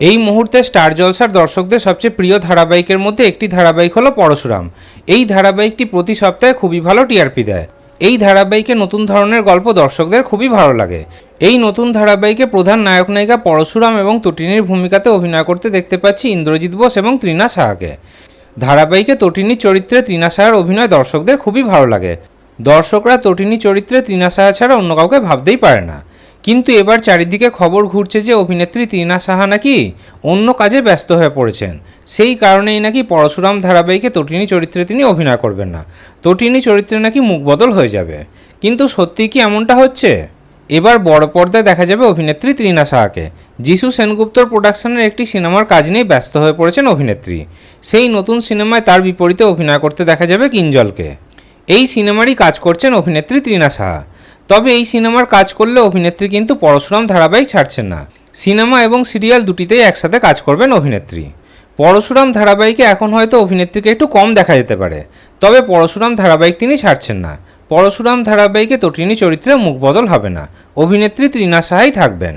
এই মুহূর্তে স্টার জলসার দর্শকদের সবচেয়ে প্রিয় ধারাবাহিকের মধ্যে একটি ধারাবাহিক হলো পরশুরাম। এই ধারাবাহিকটি প্রতি সপ্তাহে খুবই ভালো টিআরপি দেয়। এই ধারাবাহিকে নতুন ধরনের গল্প দর্শকদের খুবই ভালো লাগে। এই নতুন ধারাবাহিকে প্রধান নায়ক নায়িকা পরশুরাম এবং তটিনীর ভূমিকাতে অভিনয় করতে দেখতে পাচ্ছি ইন্দ্রজিৎ বোস এবং তৃণা সাহাকে। ধারাবাহিকে তটিনী চরিত্রে তৃণা সাহার অভিনয় দর্শকদের খুবই ভালো লাগে। দর্শকরা তটিনী চরিত্রে তৃণা সাহা ছাড়া অন্য কাউকে ভাবতেই পারে না। কিন্তু এবার চারিদিকে খবর ঘুরছে যে অভিনেত্রী তৃণা সাহা নাকি অন্য কাজে ব্যস্ত হয়ে পড়েছেন। সেই কারণেই নাকি পরশুরাম ধারাবাহিকে তটিনী চরিত্রে তিনি অভিনয় করবেন না। তটিনী চরিত্রে নাকি মুখ বদল হয়ে যাবে। কিন্তু সত্যি কি এমনটা হচ্ছে? এবার বড় পর্দায় দেখা যাবে অভিনেত্রী তৃণা সাহাকে। যিশু সেনগুপ্তর প্রোডাকশনের একটি সিনেমার কাজ নিয়ে ব্যস্ত হয়ে পড়েছেন অভিনেত্রী। সেই নতুন সিনেমায় তার বিপরীতে অভিনয় করতে দেখা যাবে কিঞ্জলকে। এই সিনেমারই কাজ করছেন অভিনেত্রী তৃণা সাহা। তবে এই সিনেমার কাজ করলে অভিনেত্রী কিন্তু পরশুরাম ধারাবাহিক ছাড়ছেন না। সিনেমা এবং সিরিয়াল দুটিতেই একসাথে কাজ করবেন অভিনেত্রী। পরশুরাম ধারাবাহিকে এখন হয়তো অভিনেত্রীকে একটু কম দেখা যেতে পারে, তবে পরশুরাম ধারাবাহিক তিনি ছাড়ছেন না। পরশুরাম ধারাবাহিকে তটিনী চরিত্রে মুখ বদল হবে না। অভিনেত্রী তৃণা সাহাই থাকবেন।